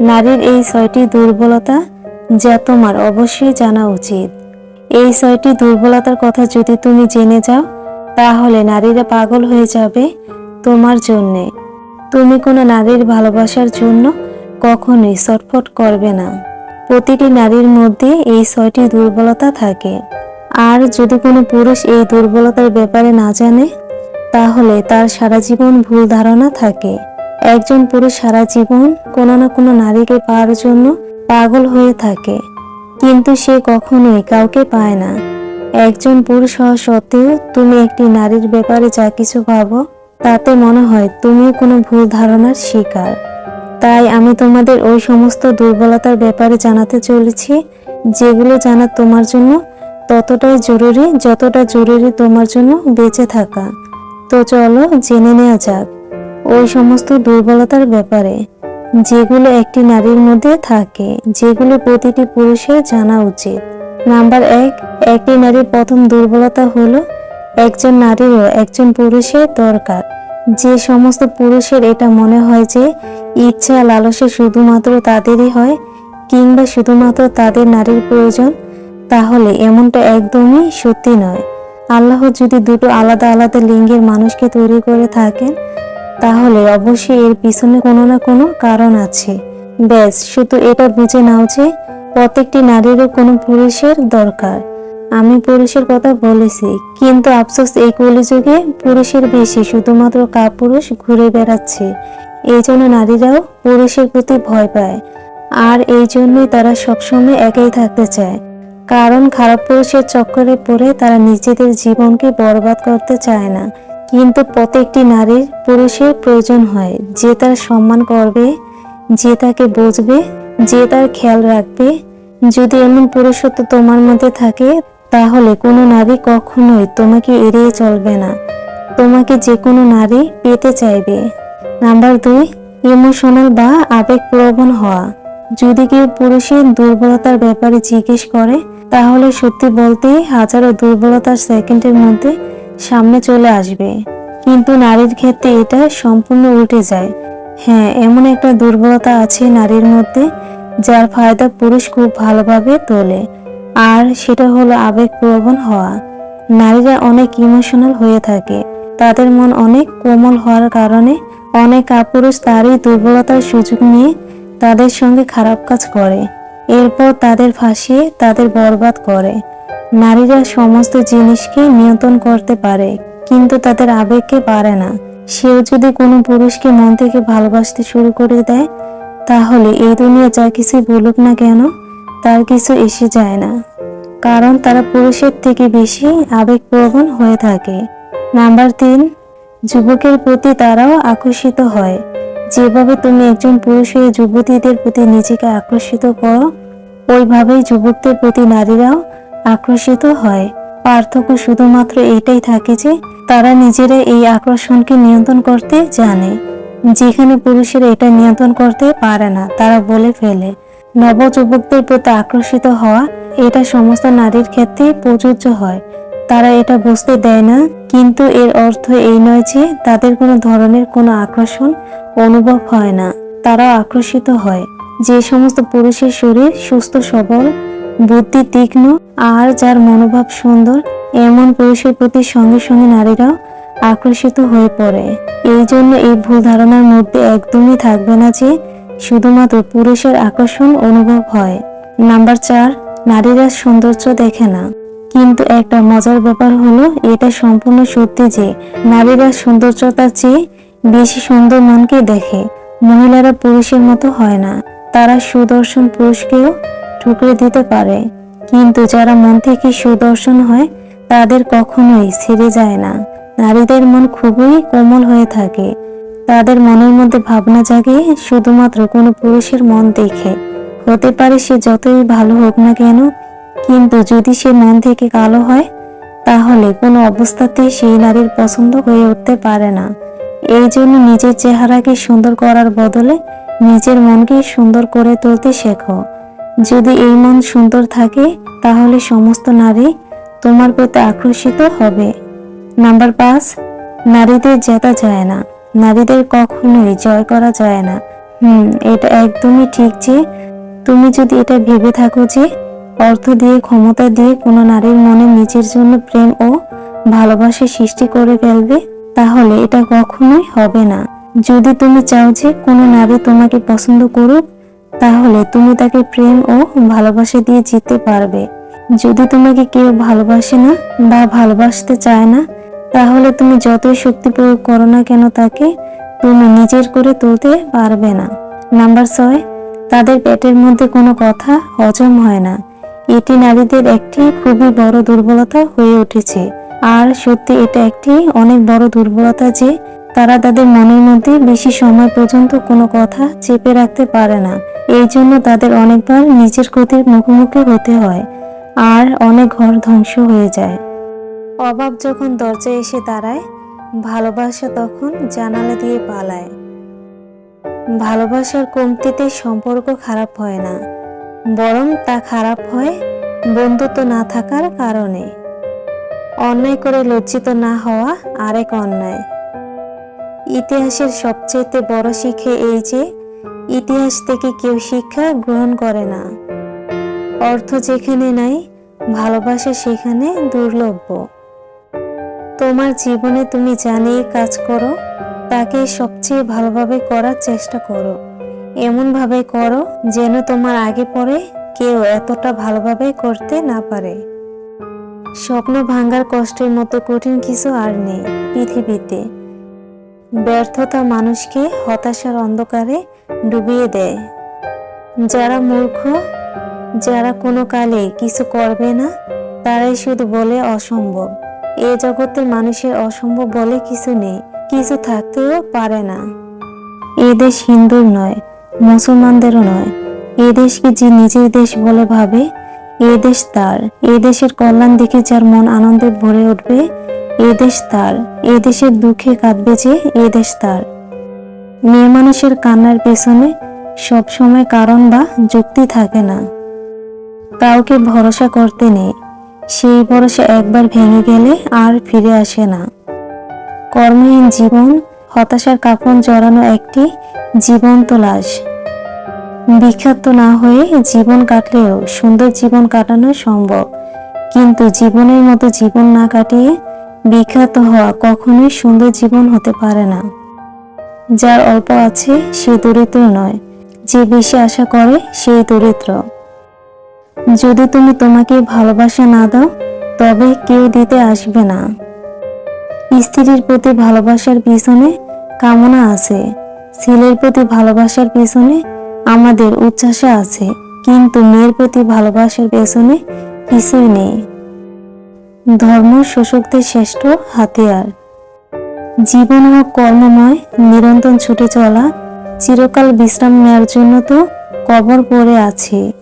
নারীর এই ছয়টি দুর্বলতা যা তোমার অবশ্যই জানা উচিত। এই ছয়টি দুর্বলতার কথা যদি তুমি জেনে যাও, তাহলে নারীরা পাগল হয়ে যাবে তোমার জন্যে। তুমি কোনো নারীর ভালোবাসার জন্য কখনোই ছটফট করবে না। প্রতিটি নারীর মধ্যে এই ছয়টি দুর্বলতা থাকে। আর যদি কোনো পুরুষ এই দুর্বলতার ব্যাপারে না জানে, তাহলে তার সারা জীবন ভুল ধারণা থাকে। একজন পুরুষ সারা জীবন কোনো না কোনো নারীকে পাওয়ার জন্য পাগল হয়ে থাকে। কিন্তু সে কখনোই কাউকে পায় না। একজন পুরুষ হওয়া সত্ত্বেও তুমি একটি নারীর ব্যাপারে যা কিছু ভাবো, তাতে মনে হয় তুমিও কোনো ভুল ধারণার শিকার। তাই আমি তোমাদের ওই সমস্ত দুর্বলতার ব্যাপারে জানাতে চলেছি, যেগুলো জানা তোমার জন্য ততটাই জরুরি, যতটা জরুরি তোমার জন্য বেঁচে থাকা। তো চলো জেনে নেওয়া যাক। ওই সমস্ত দুর্বলতার ব্যাপারে, যেগুলো একটি নারীর মধ্যে থাকে, যেগুলো প্রতিটি পুরুষের জানা উচিত। নাম্বার এক, একটি নারীর প্রথম দুর্বলতা হলো একজন নারীরও একজন পুরুষের দরকার। যে সমস্ত পুরুষের এটা মনে হয় যে ইচ্ছা লালসা শুধুমাত্র তাদেরই হয়, কিংবা শুধুমাত্র তাদের নারীর প্রয়োজন, তাহলে এমনটা একদমই সত্যি নয়। আল্লাহ যদি দুটো আলাদা আলাদা লিঙ্গের মানুষকে তৈরি করে থাকেন তাহলে অবশ্যই এর পিছনে কোনো না কোনো কারণ আছে। ব্যাস, শুধু এটা বুঝে নাও যে প্রত্যেকটি নারীরও কোনো পুরুষের দরকার। আমি পুরুষের কথা বলেছি, কিন্তু আফসোস এই কলিযুগে পুরুষের বেশি, শুধুমাত্র কাপুরুষ ঘুরে বেড়াচ্ছে। এই জন্য নারীরাও পুরুষের প্রতি ভয় পায়। আর এই জন্যই তারা সবসময় একাই থাকতে চায়। কারণ খারাপ পুরুষের চক্করে পড়ে তারা নিজেদের জীবনকে বরবাদ করতে চায় না। কিন্তু প্রত্যেকটি নারীর পুরুষের প্রয়োজন হয়। যে তার সম্মান করবে, যে তাকে বুঝবে, যে তার খেয়াল রাখবে। যদি এমন পুরুষত্ব তোমার মধ্যে থাকে, তাহলে কোনো নারী কখনোই তোমাকে এড়িয়ে চলবে না। তোমাকে যে কোনো নারী পেতে চাইবে। নাম্বার দুই, ইমোশনাল বা আবেগপ্রবণ হওয়া। যদি কেউ পুরুষের দুর্বলতার ব্যাপারে জিজ্ঞেস করে, তাহলে সত্যি বলতে হাজারো দুর্বলতার সেকেন্ডের মধ্যে সামনে চলে আসবে। কিন্তু নারীর ক্ষেত্রে এটা সম্পূর্ণ উল্টে যায়। হ্যাঁ এমন একটা দুর্বলতা আছে নারীর মধ্যে, যার ফায়দা পুরুষ খুব ভালোভাবে তোলে। আর সেটা হলো আবেগপ্রবণ হওয়া। নারীরা অনেক ইমোশনাল হয়ে থাকে। তাদের মন অনেক কোমল হওয়ার কারণে অনেক কাপুরুষ তারই দুর্বলতার সুযোগ নিয়ে তাদের সঙ্গে খারাপ কাজ করে। এরপর তাদের ফাঁসিয়ে তাদের বরবাদ করে। নারীরা সমস্ত জিনিসকে নিয়ন্ত্রণ করতে পারে, কিন্তু তাদের আবেগকে পারে না। সেও যদি কোনো পুরুষকে মন থেকে ভালোবাসতে শুরু করে দেয়, তাহলে এই দুনিয়া যা কিছু বলুক না কেন, তার কিছু এসে যায় না। কারণ তারা পুরুষের থেকে বেশি আবেগপ্রবণ হয়ে থাকে। নাম্বার তিন, যুবকের প্রতি তারাও আকর্ষিত হয়। যেভাবে তুমি একজন পুরুষ হয়ে যুবতীদের প্রতি নিজেকে আকর্ষিত করো, ওইভাবেই যুবকদের প্রতি নারীরাও আকর্ষিত হয়। পার্থক্য শুধুমাত্র এইটাই থাকে যে, তারা নিজেরা এই আকর্ষণকে নিয়ন্ত্রণ করতে জানে। যেখানে পুরুষেরা এটা নিয়ন্ত্রণ করতে পারে না, তারা বলে ফেলে। নবযুবকদের প্রতি আকর্ষিত হওয়া, এটা সমস্ত নারীর ক্ষেত্রে প্রযোজ্য হয়। তারা এটা বুঝতে দেয় না, কিন্তু এর অর্থ এই নয় যে, তাদের কোনো ধরনের কোনো আকর্ষণ অনুভব হয় না। তারাও আকর্ষিত হয়। যে সমস্ত পুরুষের শরীর সুস্থ, সবল বুদ্ধি তীক্ষ্ণ, আর যার মনোভাব সুন্দর, এমন পুরুষের প্রতি সঙ্গে সঙ্গে নারীরাও আকর্ষিত হয়ে পড়ে। এই জন্য এই ভুল ধারণার মধ্যে একদমই থাকবে না যে শুধুমাত্র পুরুষের আকর্ষণ অনুভব হয়। নাম্বার চার, নারীরা সৌন্দর্য দেখে না। কিন্তু একটা মজার ব্যাপার হলো, এটা সম্পূর্ণ সত্যি যে নারীরা সৌন্দর্যতার চেয়ে বেশি সুন্দর মনকে দেখে। মহিলারা পুরুষের মতো হয় না। তারা সুদর্শন পুরুষকেও ঠুকরে দিতে পারে। কিন্তু যারা মন থেকে সুদর্শন হয়, তাদের কখনোই ছেড়ে যায় না। নারীদের মন খুবই কোমল হয়ে থাকে। তাদের মনের মধ্যে ভাবনা জাগে শুধুমাত্র কোনো পুরুষের মন দেখে। হতে পারে সে যতই ভালো হোক না কেন, কিন্তু যদি সে মন থেকে কালো হয়, তাহলে কোনো অবস্থাতেই সেই নারীর পছন্দ হয়ে উঠতে পারে না। এই জন্য নিজের চেহারাকে সুন্দর করার বদলে নিজের মনকে সুন্দর করে তুলতে শেখো। যদি এই মন সুন্দর থাকে, তাহলে সমস্ত নারী তোমার প্রতি আকর্ষিত হবে। নাম্বার পাঁচ, নারীদের জেতা যায় না। নারীদের কখনোই জয় করা যায় না। হুম, এটা একদমই ঠিক যে তুমি যদি এটা ভেবে থাকো যে অর্থ দিয়ে, ক্ষমতা দিয়ে কোনো নারীর মনে নিজের জন্য প্রেম ও ভালোবাসা সৃষ্টি করে ফেলবে, তাহলে এটা কখনোই হবে না। যদি তুমি চাও যে কোনো নারী তোমাকে পছন্দ করুক তাহলে তুমি তাকে প্রেম ও ভালোবাসা দিয়ে জিততে পারবে। যদি তোমাকে কেউ ভালোবাসে না বা ভালোবাসতে চায় না, তাহলে তুমি যতই শক্তি প্রয়োগ করো না কেন তাকে তুমি নিজের করে তুলতে পারবে না। নাম্বার ছয়, তাদের পেটের মধ্যে কোনো কথা হজম হয় না। এটি নারীদের একটি খুবই বড় দুর্বলতা হয়ে উঠেছে। আর সত্যি এটা একটি অনেক বড় দুর্বলতা যে তারা তাদের মনের মধ্যে বেশি সময় পর্যন্ত কোনো কথা চেপে রাখতে পারে না। এই জন্য তাদের অনেকবার নিজের ক্ষতির মুখোমুখি হতে হয় আর অনেক ঘর ধ্বংস হয়ে যায়। অভাব যখন দরজায় এসে দাঁড়ায়, ভালোবাসা তখন জানালা দিয়ে পালায়। ভালোবাসার কমতিতে সম্পর্ক খারাপ হয় না, বরং তা খারাপ হয় বন্ধুত্ব না থাকার কারণে। অন্যায় করে লজ্জিত না হওয়া আরেক অন্যায়। ইতিহাসের সবচেয়ে বড় শিখে এই যে ইতিহাস থেকে কেউ শিক্ষা গ্রহণ করে না। অর্থ যেখানে নাই, ভালোবাসা সেখানে দুর্লভ্য। তোমার জীবনে তুমি জানিয়ে কাজ করো তাকে সবচেয়ে ভালোভাবে করার চেষ্টা করো। এমনভাবে করো যেন তোমার আগে পরে কেউ এতটা ভালোভাবে করতে না পারে। স্বপ্ন ভাঙ্গার কষ্টের মতো কঠিন কিছু আর নেই পৃথিবীতে। ব্যর্থতা মানুষকে হতাশার অন্ধকারে ডুবিয়ে দেয়। যারা মূর্খ, যারা কোনো কালে কিছু করবে না, তারাই শুধু বলে অসম্ভব। এ জগতে মানুষের অসম্ভব বলে কিছু নেই, কিছু থাকতেও পারে না। এ দেশ হিন্দুর নয়, মুসলমানদেরও নয়। এ দেশকে যে নিজের দেশ বলে ভাবে? এ দেশ তার। এ দেশের কল্যাণ দেখে যার মন আনন্দে ভরে উঠবে, এ দেশ তার। এ দেশের দুঃখে কাঁদবে যে এ দেশ তার। মেয়ে মানুষের কান্নার পেছনে সবসময় কারণ বা যুক্তি থাকে না। কাউকে ভরসা করতে নেই। সেই ভরসা একবার ভেঙে গেলে আর ফিরে আসে না। কর্মহীন জীবন, হতাশার কাপন জড়ানো একটি জীবন্ত লাশ। বিখ্যাত না হয়ে জীবন কাটলেও সুন্দর জীবন কাটানো সম্ভব। কিন্তু জীবনের মতো জীবন না কাটিয়ে বিখ্যাত হওয়া কখনোই সুন্দর জীবন হতে পারে না। যার অল্প আছে সে দরিদ্র নয়। যে বেশি আশা করে, সেই দরিদ্র। যদি তুমি তোমাকে ভালোবাসা না দাও, তবে কেউ দিতে আসবে না। স্ত্রীর প্রতি ভালোবাসার পিছনে কামনা আছে। ছেলের প্রতি ভালোবাসার পিছনে আমাদের উচ্ছ্বাসা আছে। কিন্তু মেয়ের প্রতি ভালোবাসার পেছনে কিছুই নেই। ধর্ম শোষকদের শ্রেষ্ঠ হাতিয়ার। জীবন ও কর্মময় নিরন্তর ছুটে চলা চিরকাল বিশ্রাম নেওয়ার জন্য তো কবর পড়ে আছে।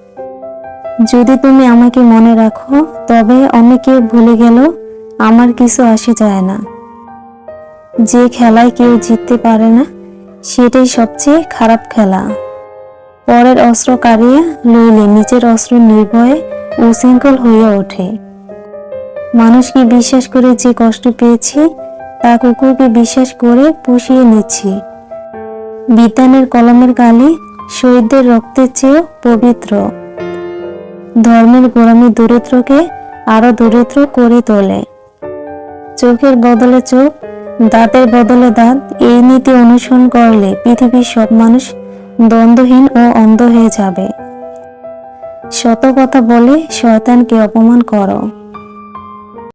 যদি তুমি আমাকে মনে রাখো, তবে অনেকে ভুলে গেল আমার কিছু আসে যায় না। যে খেলায় কেউ জিততে পারে না, সেটাই সবচেয়ে খারাপ খেলা। পরের অস্ত্র কাড়িয়ে লইলে নিজের অস্ত্র নির্ভয়ে উশৃঙ্খল হয়ে ওঠে। মানুষকে বিশ্বাস করে যে কষ্ট পেয়েছি তা কুকুরকে বিশ্বাস করে পুষিয়ে নিচ্ছি। বিজ্ঞানের কলমের কালি শহীদদের রক্তের চেয়েও পবিত্র। ধর্মের গোড়ামি দরিদ্রকে আরও দরিদ্র করে তোলে। চোখের বদলে চোখ, দাঁতের বদলে দাঁত, এই নীতি অনুসরণ করলে পৃথিবীর সব মানুষ দ্বন্দ্বহীন ও অন্ধ হয়ে যাবে। শত কথা বলে শয়তানকে অপমান করো।